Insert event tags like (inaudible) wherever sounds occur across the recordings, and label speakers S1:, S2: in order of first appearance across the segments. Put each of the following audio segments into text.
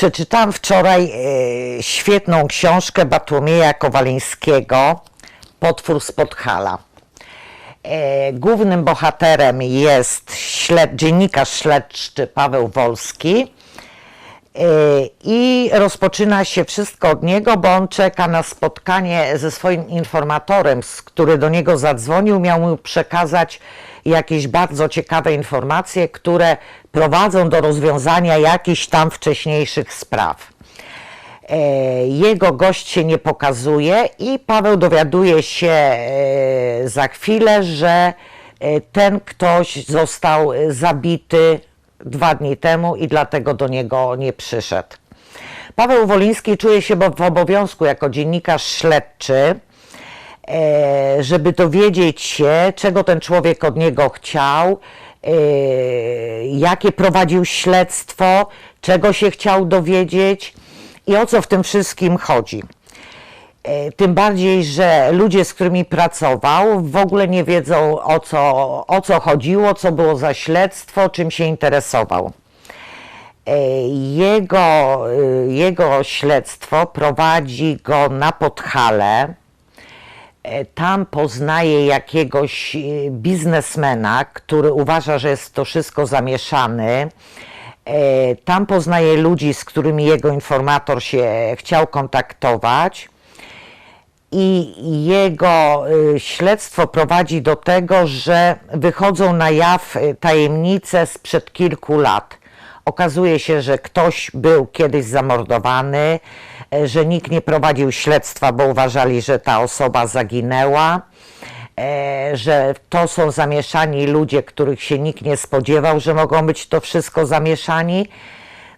S1: Przeczytałam wczoraj e, świetną książkę Bartłomieja Kowalińskiego Potwór z Podhala. E, głównym bohaterem jest śled, dziennikarz śledczy Paweł Wolski. E, I rozpoczyna się wszystko od niego, bo on czeka na spotkanie ze swoim informatorem, który do niego zadzwonił, miał mu przekazać jakieś bardzo ciekawe informacje, które prowadzą do rozwiązania jakichś tam wcześniejszych spraw. E, Jego gość się nie pokazuje i Paweł dowiaduje się e, za chwilę, że e, ten ktoś został zabity dwa dni temu i dlatego do niego nie przyszedł. Paweł Woliński czuje się w obowiązku jako dziennikarz śledczy, żeby dowiedzieć się, czego ten człowiek od niego chciał, jakie prowadził śledztwo, czego się chciał dowiedzieć i o co w tym wszystkim chodzi. E, Tym bardziej, że ludzie, z którymi pracował, w ogóle nie wiedzą o co, o co chodziło, co było za śledztwo, czym się interesował. E, Jego, e, jego śledztwo prowadzi go na Podhale. E, Tam poznaje jakiegoś e, biznesmena, który uważa, że jest to wszystko zamieszany. E, Tam poznaje ludzi, z którymi jego informator się chciał kontaktować. I jego śledztwo prowadzi do tego, że wychodzą na jaw tajemnice sprzed kilku lat. Okazuje się, że ktoś był kiedyś zamordowany, że nikt nie prowadził śledztwa, bo uważali, że ta osoba zaginęła, e, że to są zamieszani ludzie, których się nikt nie spodziewał, że mogą być to wszystko zamieszani.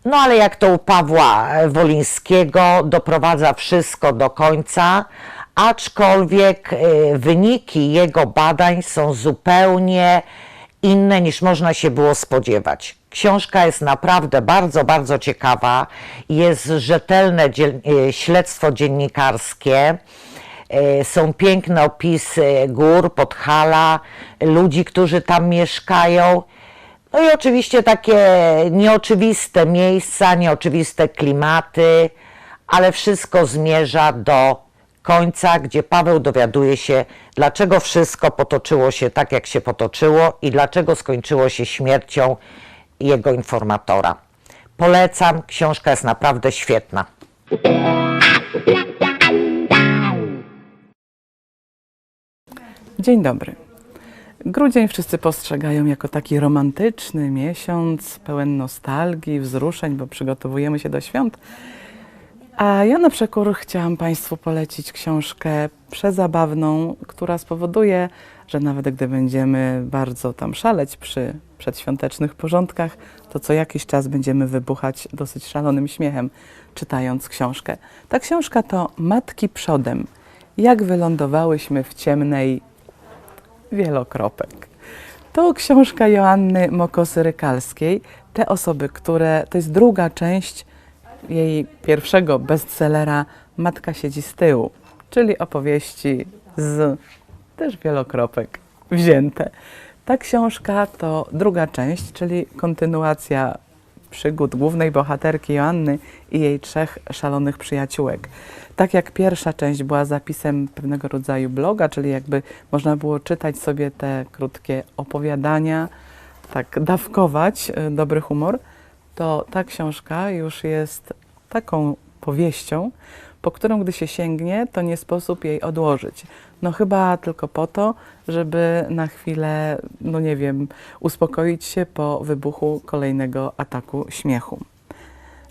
S1: No ale jak to u Pawła Wolińskiego doprowadza wszystko do końca, aczkolwiek wyniki jego badań są zupełnie inne niż można się było spodziewać. Książka jest naprawdę bardzo, bardzo ciekawa. Jest rzetelne dziel- y, śledztwo dziennikarskie. E, Są piękne opisy gór, Podhala, ludzi, którzy tam mieszkają. No i oczywiście takie nieoczywiste miejsca, nieoczywiste klimaty, ale wszystko zmierza do końca, gdzie Paweł dowiaduje się, dlaczego wszystko potoczyło się tak, jak się potoczyło i dlaczego skończyło się śmiercią jego informatora. Polecam, książka jest naprawdę świetna.
S2: Dzień dobry. Grudzień wszyscy postrzegają jako taki romantyczny miesiąc, pełen nostalgii, wzruszeń, bo przygotowujemy się do świąt. A ja na przekór chciałam Państwu polecić książkę przezabawną, która spowoduje, że nawet gdy będziemy bardzo tam szaleć przy przedświątecznych porządkach, to co jakiś czas będziemy wybuchać dosyć szalonym śmiechem, czytając książkę. Ta książka to Matki przodem. Jak wylądowałyśmy w ciemnej wielokropek. To książka Joanny Mokosy-Rykalskiej. Te osoby, które, to jest druga część jej pierwszego bestsellera Matka siedzi z tyłu, czyli opowieści z też wielokropek wzięte. Ta książka to druga część, czyli kontynuacja przygód głównej bohaterki Joanny i jej trzech szalonych przyjaciółek. Tak jak pierwsza część była zapisem pewnego rodzaju bloga, czyli jakby można było czytać sobie te krótkie opowiadania, tak dawkować y, dobry humor, to ta książka już jest taką powieścią, po którą gdy się sięgnie, to nie sposób jej odłożyć. No chyba tylko po to, żeby na chwilę, no nie wiem, uspokoić się po wybuchu kolejnego ataku śmiechu.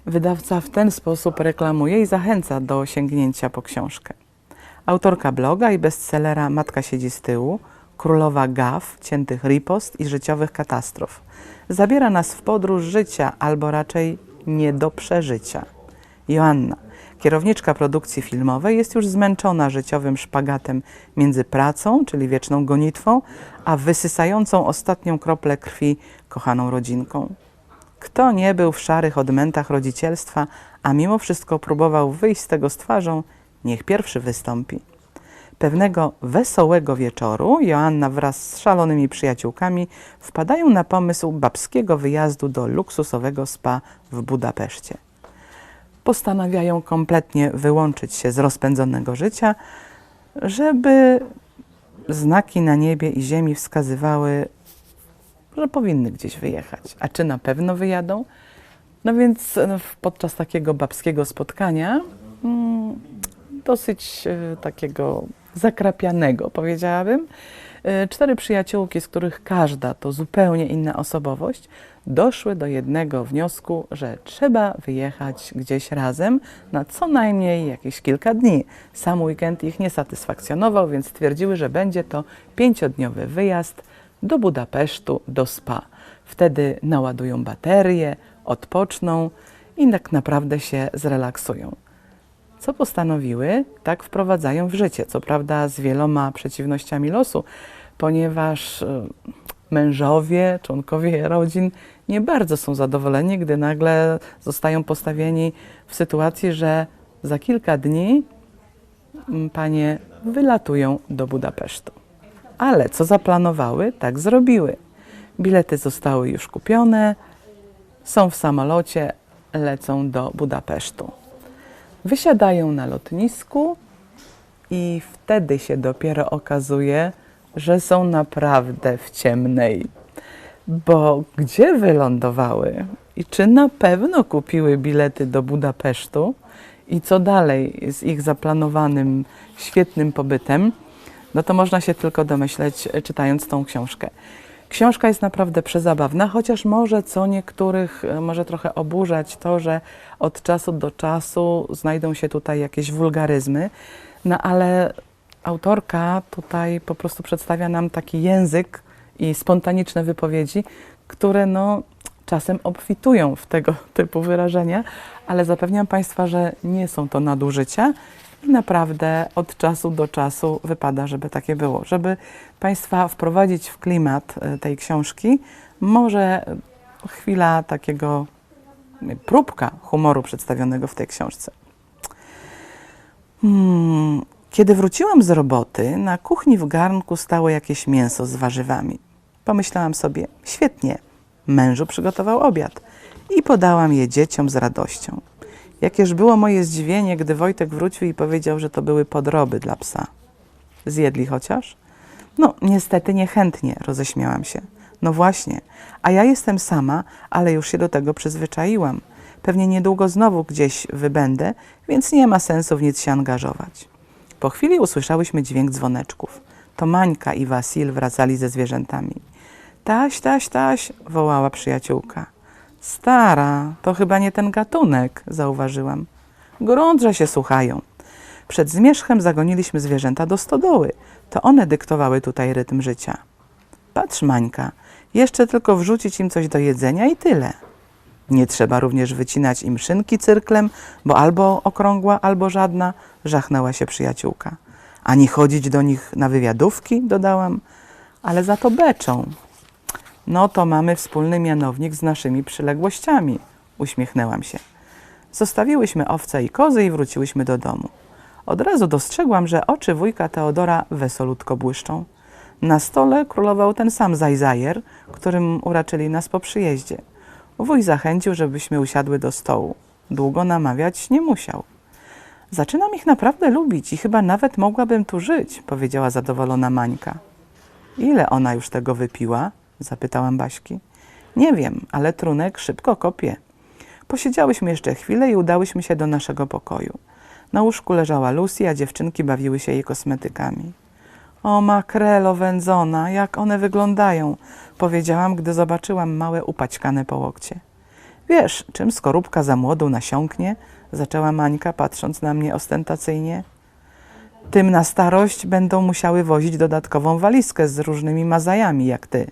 S2: Wydawca w ten sposób reklamuje i zachęca do sięgnięcia po książkę. Autorka bloga i bestsellera Matka siedzi z tyłu, królowa gaf, ciętych ripost i życiowych katastrof. Zabiera nas w podróż życia, albo raczej nie do przeżycia. Joanna, kierowniczka produkcji filmowej, jest już zmęczona życiowym szpagatem między pracą, czyli wieczną gonitwą, a wysysającą ostatnią kroplę krwi kochaną rodzinką. Kto nie był w szarych odmętach rodzicielstwa, a mimo wszystko próbował wyjść z tego z twarzą, niech pierwszy wystąpi. Pewnego wesołego wieczoru Joanna wraz z szalonymi przyjaciółkami wpadają na pomysł babskiego wyjazdu do luksusowego spa w Budapeszcie. postanawiają kompletnie wyłączyć się z rozpędzonego życia, żeby znaki na niebie i ziemi wskazywały, że powinny gdzieś wyjechać. A czy na pewno wyjadą? No więc no, podczas takiego babskiego spotkania, mm, dosyć e, takiego zakrapianego, powiedziałabym, e, cztery przyjaciółki, z których każda to zupełnie inna osobowość, doszły do jednego wniosku, że trzeba wyjechać gdzieś razem na co najmniej jakieś kilka dni. Sam weekend ich nie satysfakcjonował, więc stwierdziły, że będzie to pięciodniowy wyjazd do Budapesztu, do spa. Wtedy naładują baterie, odpoczną i tak naprawdę się zrelaksują. Co postanowiły, tak wprowadzają w życie. Co prawda z wieloma przeciwnościami losu, ponieważ e, mężowie, członkowie rodzin nie bardzo są zadowoleni, gdy nagle zostają postawieni w sytuacji, że za kilka dni mm, panie wylatują do Budapesztu. Ale co zaplanowały, tak zrobiły. Bilety zostały już kupione, są w samolocie, lecą do Budapesztu. Wysiadają na lotnisku i wtedy się dopiero okazuje, że są naprawdę w ciemnej. Bo gdzie wylądowały i czy na pewno kupiły bilety do Budapesztu i co dalej z ich zaplanowanym świetnym pobytem, no to można się tylko domyśleć, czytając tą książkę. Książka jest naprawdę przezabawna, chociaż może co niektórych e, może trochę oburzać to, że od czasu do czasu znajdą się tutaj jakieś wulgaryzmy, no ale autorka tutaj po prostu przedstawia nam taki język i spontaniczne wypowiedzi, które no czasem obfitują w tego typu wyrażenia, ale zapewniam Państwa, że nie są to nadużycia i naprawdę od czasu do czasu wypada, żeby takie było. Żeby Państwa wprowadzić w klimat e, tej książki, może chwila takiego e, próbka humoru przedstawionego w tej książce. Hmm, kiedy wróciłam z roboty, na kuchni w garnku stało jakieś mięso z warzywami. Pomyślałam sobie, świetnie, mężu przygotował obiad i podałam je dzieciom z radością. Jakież było moje zdziwienie, gdy Wojtek wrócił i powiedział, że to były podroby dla psa. Zjedli chociaż? No, niestety niechętnie, roześmiałam się. No właśnie, a ja jestem sama, ale już się do tego przyzwyczaiłam. Pewnie niedługo znowu gdzieś wybędę, więc nie ma sensu w nic się angażować. Po chwili usłyszałyśmy dźwięk dzwoneczków. To Mańka i Wasil wracali ze zwierzętami. Taś, taś, taś, wołała przyjaciółka. Stara, to chyba nie ten gatunek, zauważyłam. Gorądże się słuchają. Przed zmierzchem zagoniliśmy zwierzęta do stodoły. To one dyktowały tutaj rytm życia. Patrz, Mańka, jeszcze tylko wrzucić im coś do jedzenia i tyle. Nie trzeba również wycinać im szynki cyrklem, bo albo okrągła, albo żadna, żachnęła się przyjaciółka. Ani chodzić do nich na wywiadówki, dodałam, ale za to beczą. No to mamy wspólny mianownik z naszymi przyległościami, uśmiechnęłam się. Zostawiłyśmy owce i kozy i wróciłyśmy do domu. Od razu dostrzegłam, że oczy wujka Teodora wesolutko błyszczą. Na stole królował ten sam zajzajer, którym uraczyli nas po przyjeździe. Wuj zachęcił, żebyśmy usiadły do stołu. Długo namawiać nie musiał. Zaczynam ich naprawdę lubić i chyba nawet mogłabym tu żyć, powiedziała zadowolona Mańka. Ile ona już tego wypiła? Zapytałam Baśki. Nie wiem, ale trunek szybko kopie. Posiedziałyśmy jeszcze chwilę i udałyśmy się do naszego pokoju. Na łóżku leżała Lucy, a dziewczynki bawiły się jej kosmetykami. O, makrelo wędzona, jak one wyglądają, powiedziałam, gdy zobaczyłam małe upaćkane po łokcie. Wiesz, czym skorupka za młodu nasiąknie? Zaczęła Mańka, patrząc na mnie ostentacyjnie. Tym na starość będą musiały wozić dodatkową walizkę z różnymi mazajami, jak ty.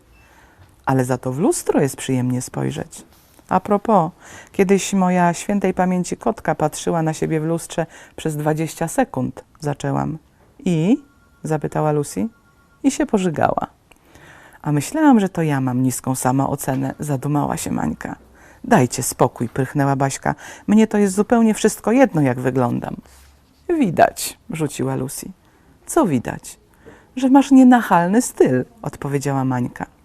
S2: Ale za to w lustro jest przyjemnie spojrzeć. A propos, kiedyś moja świętej pamięci kotka patrzyła na siebie w lustrze przez 20 sekund, zaczęłam. I? zapytała Lucy. I się pożygała. A myślałam, że to ja mam niską samoocenę, zadumała się Mańka. Dajcie spokój, prychnęła Baśka. Mnie to jest zupełnie wszystko jedno, jak wyglądam. Widać, rzuciła Lucy. Co widać? Że masz nienachalny styl, odpowiedziała Mańka.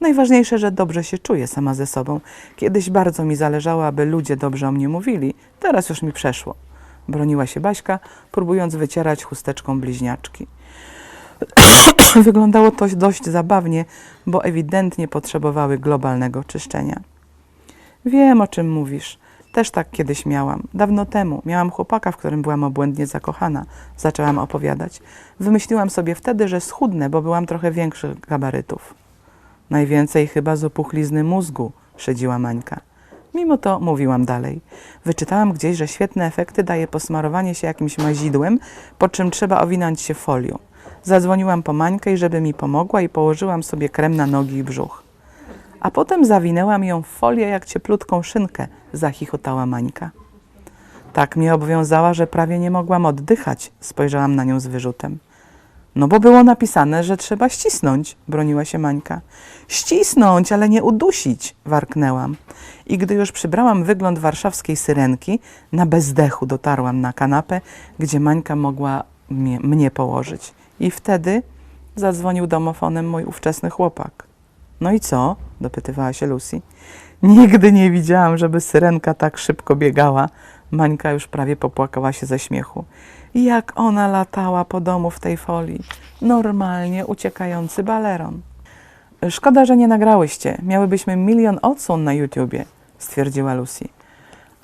S2: Najważniejsze, że dobrze się czuję sama ze sobą. Kiedyś bardzo mi zależało, aby ludzie dobrze o mnie mówili, teraz już mi przeszło. Broniła się Baśka, próbując wycierać chusteczką bliźniaczki. (coughs) Wyglądało to dość zabawnie, bo ewidentnie potrzebowały globalnego czyszczenia. Wiem, o czym mówisz. Też tak kiedyś miałam. Dawno temu miałam chłopaka, w którym byłam obłędnie zakochana. Zaczęłam opowiadać. Wymyśliłam sobie wtedy, że schudnę, bo byłam trochę większych gabarytów. Najwięcej chyba z opuchlizny mózgu, szydziła Mańka. Mimo to mówiłam dalej. Wyczytałam gdzieś, że świetne efekty daje posmarowanie się jakimś mazidłem, po czym trzeba owinąć się folią. Zadzwoniłam po Mańkę, żeby mi pomogła i położyłam sobie krem na nogi i brzuch. A potem zawinęłam ją w folię jak cieplutką szynkę, zachichotała Mańka. Tak mnie obowiązała, że prawie nie mogłam oddychać, spojrzałam na nią z wyrzutem. No bo było napisane, że trzeba ścisnąć, broniła się Mańka. Ścisnąć, ale nie udusić, warknęłam. I gdy już przybrałam wygląd warszawskiej syrenki, na bezdechu dotarłam na kanapę, gdzie Mańka mogła mnie, mnie położyć. I wtedy zadzwonił domofonem mój ówczesny chłopak. No i co? dopytywała się Lucy. Nigdy nie widziałam, żeby syrenka tak szybko biegała. Mańka już prawie popłakała się ze śmiechu. Jak ona latała po domu w tej folii. Normalnie uciekający baleron. Szkoda, że nie nagrałyście. Miałybyśmy milion odsłon na YouTubie, stwierdziła Lucy.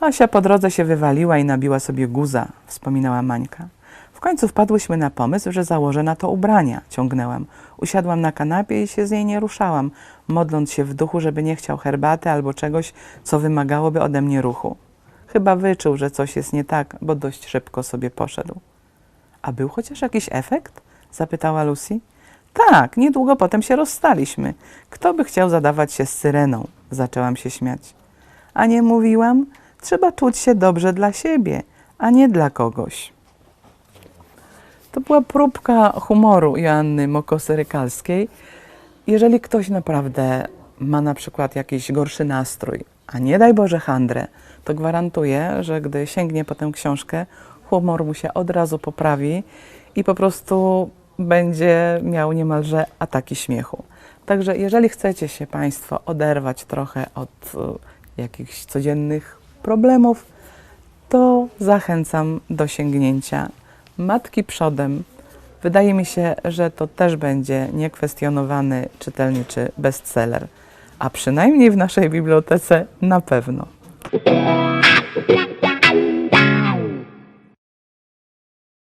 S2: Asia po drodze się wywaliła i nabiła sobie guza, wspominała Mańka. W końcu wpadłyśmy na pomysł, że założę na to ubrania, ciągnęłam. Usiadłam na kanapie i się z niej nie ruszałam, modląc się w duchu, żeby nie chciał herbaty albo czegoś, co wymagałoby ode mnie ruchu. Chyba wyczuł, że coś jest nie tak, bo dość szybko sobie poszedł. A był chociaż jakiś efekt? zapytała Lucy. Tak, niedługo potem się rozstaliśmy. Kto by chciał zadawać się z syreną? Zaczęłam się śmiać. A nie mówiłam? Trzeba czuć się dobrze dla siebie, a nie dla kogoś. To była próbka humoru Joanny Mokosy-Rykalskiej. Jeżeli ktoś naprawdę ma na przykład jakiś gorszy nastrój, a nie daj Boże handrę, to gwarantuję, że gdy sięgnie po tę książkę, humor mu się od razu poprawi i po prostu będzie miał niemalże ataki śmiechu. Także jeżeli chcecie się Państwo oderwać trochę od e, jakichś codziennych problemów, to zachęcam do sięgnięcia Matki Przodem. Wydaje mi się, że to też będzie niekwestionowany czytelniczy bestseller, a przynajmniej w naszej bibliotece na pewno. Thank you.